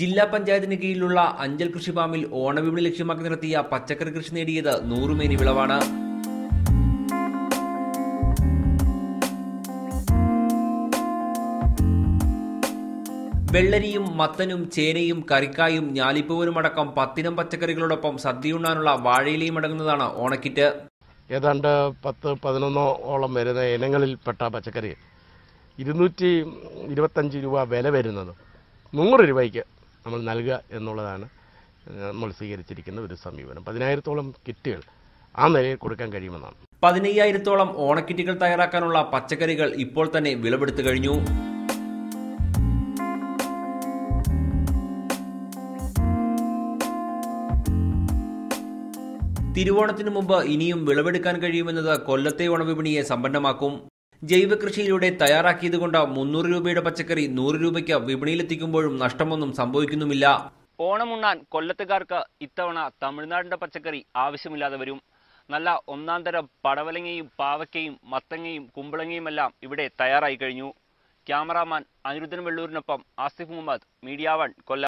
ജില്ലാ പഞ്ചായത്തിന് കീഴിലുള്ള അഞ്ചൽ കൃഷിഫാമിൽ ഓണവിപണി ലക്ഷ്യമാക്കി നടത്തിയ പച്ചക്കറി കൃഷി നേടിയത് നൂറുമേനി വിളവാണ്. വെള്ളരിയും മത്തനും ചേനയും കറിക്കായും ഞാലിപ്പൂവനും അടക്കം പത്തിനം പച്ചക്കറികളോടൊപ്പം സദ്യയുണ്ണാനുള്ള വാഴയിലയും അടങ്ങുന്നതാണ് ഓണക്കിറ്റ്. ഏതാണ്ട് പത്ത് പതിനൊന്നോ ഓളം വരുന്ന ഇനങ്ങളിൽപ്പെട്ട പച്ചക്കറി. ഇരുന്നൂറ്റി ഇരുപത്തഞ്ച് രൂപ വില വരുന്നത്. നൂറ് രൂപയ്ക്ക്. നമ്മൾ നൽകുക എന്നുള്ളതാണ് നമ്മൾ സ്വീകരിച്ചിരിക്കുന്ന ഒരു സമീപനം. പതിനായിരത്തോളം കിറ്റുകൾ ആ നിലയിൽ കൊടുക്കാൻ കഴിയുമെന്നാണ്. പതിനയ്യായിരത്തോളം ഓണക്കിറ്റുകൾ തയ്യാറാക്കാനുള്ള പച്ചക്കറികൾ ഇപ്പോൾ തന്നെ വിളവെടുത്തു കഴിഞ്ഞു. തിരുവോണത്തിനു മുമ്പ് ഇനിയും വിളവെടുക്കാൻ കഴിയുമെന്നത് കൊല്ലത്തെ ഓണവിപണിയെ സമ്പന്നമാക്കും. ജൈവ കൃഷിയിലൂടെ തയ്യാറാക്കിയതുകൊണ്ട് മുന്നൂറ് രൂപയുടെ പച്ചക്കറി നൂറ് രൂപയ്ക്ക് വിപണിയിലെത്തിക്കുമ്പോഴും നഷ്ടമൊന്നും സംഭവിക്കുന്നുമില്ല. ഓണമുണ്ണാൻ കൊല്ലത്തുകാർക്ക് ഇത്തവണ തമിഴ്നാടിന്റെ പച്ചക്കറി ആവശ്യമില്ലാതെ വരും. നല്ല ഒന്നാം തരം പടവലങ്ങയും പാവക്കയും മത്തങ്ങയും കുമ്പളങ്ങയും എല്ലാം ഇവിടെ തയ്യാറായി കഴിഞ്ഞു. ക്യാമറാമാൻ അനിരുദ്ധൻ വെള്ളൂരിനൊപ്പം ആസിഫ് മുഹമ്മദ് മീഡിയ വൺ കൊല്ലം.